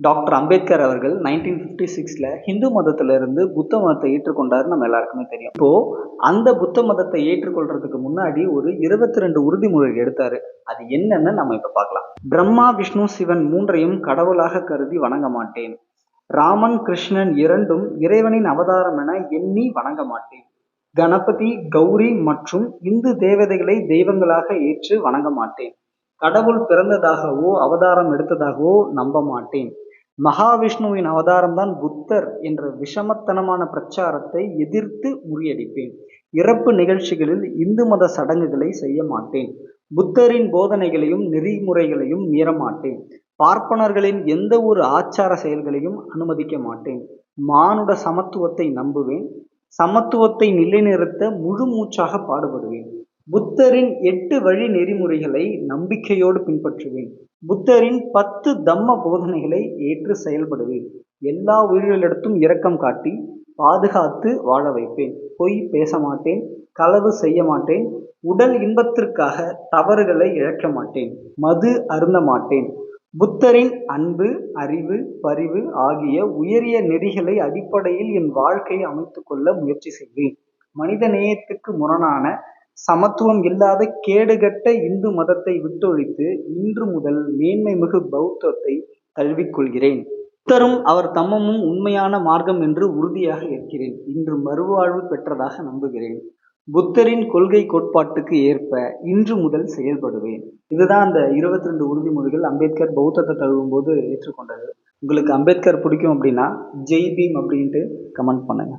Doctor Ambedkar அவர்கள் nineteen fifty சிக்ஸில் ஹிந்து மதத்திலிருந்து புத்த மதத்தை ஏற்றுக்கொண்டார் நம்ம எல்லாருக்குமே தெரியும். இப்போது அந்த புத்த மதத்தை ஏற்றுக்கொள்றதுக்கு முன்னாடி ஒரு இருபத்தி ரெண்டு உறுதிமொழி எடுத்தாரு. அது என்னன்னு நம்ம இப்ப பார்க்கலாம். பிரம்மா விஷ்ணு சிவன் மூன்றையும் கடவுளாக கருதி வணங்க மாட்டேன். ராமன் கிருஷ்ணன் இரண்டும் இறைவனின் அவதாரம் என எண்ணி வணங்க மாட்டேன். கணபதி கௌரி மற்றும் இந்து தேவதைகளை தெய்வங்களாக ஏற்று வணங்க மாட்டேன். கடவுள் பிறந்ததாகவோ அவதாரம் எடுத்ததாகவோ நம்ப மாட்டேன். மகாவிஷ்ணுவின் அவதாரம்தான் புத்தர் என்ற விஷமத்தனமான பிரச்சாரத்தை எதிர்த்து முறியடிப்பேன். இறப்பு நிகழ்ச்சிகளில் இந்து மத சடங்குகளை செய்ய மாட்டேன். புத்தரின் போதனைகளையும் நெறிமுறைகளையும் மீறமாட்டேன். பார்ப்பனர்களின் எந்த ஒரு ஆச்சார செயல்களையும் அனுமதிக்க மாட்டேன். மானுட சமத்துவத்தை நம்புவேன். சமத்துவத்தை நிலைநிறுத்த முழு மூச்சாக பாடுபடுவேன். புத்தரின் எட்டு வழி நெறிமுறைகளை நம்பிக்கையோடு பின்பற்றுவேன். புத்தரின் பத்து தம்ம போதனைகளை ஏற்று செயல்படுவேன். எல்லா உயிர்களிடத்தும் இரக்கம் காட்டி பாதுகாத்து வாழ வைப்பேன். பொய் பேச மாட்டேன் களவு செய்ய மாட்டேன் உடல் இன்பத்திற்காக தவறுகளை இழக்க மாட்டேன் மது அருந்த மாட்டேன். புத்தரின் அன்பு அறிவு பரிவு ஆகிய உயரிய நெறிகளை அடிப்படையில் என் வாழ்க்கையை அமைத்துக்கொள்ள முயற்சி செய்வேன். மனித நேயத்துக்கு முரணான சமத்துவம் இல்லாத கேடுகட்ட இந்து மதத்தை விட்டொழித்து இன்று முதல் மேன்மை மிகு பௌத்தத்தை தழுவிக்கொள்கிறேன். புத்தரும் அவர் தம்மமும் உண்மையான மார்க்கம் என்று உறுதியாக இருக்கிறேன் இன்று மறுவாழ்வு பெற்றதாக நம்புகிறேன். புத்தரின் கொள்கை கோட்பாட்டுக்கு ஏற்ப இன்று முதல் செயல்படுவேன். இதுதான் அந்த இருபத்தி ரெண்டு உறுதிமொழிகள் அம்பேத்கர் பௌத்தத்தை தழுவும் போது ஏற்றுக்கொண்டது. உங்களுக்கு அம்பேத்கர் பிடிக்கும் அப்படின்னா ஜெய் பீம் அப்படின்ட்டு கமெண்ட் பண்ணுங்க.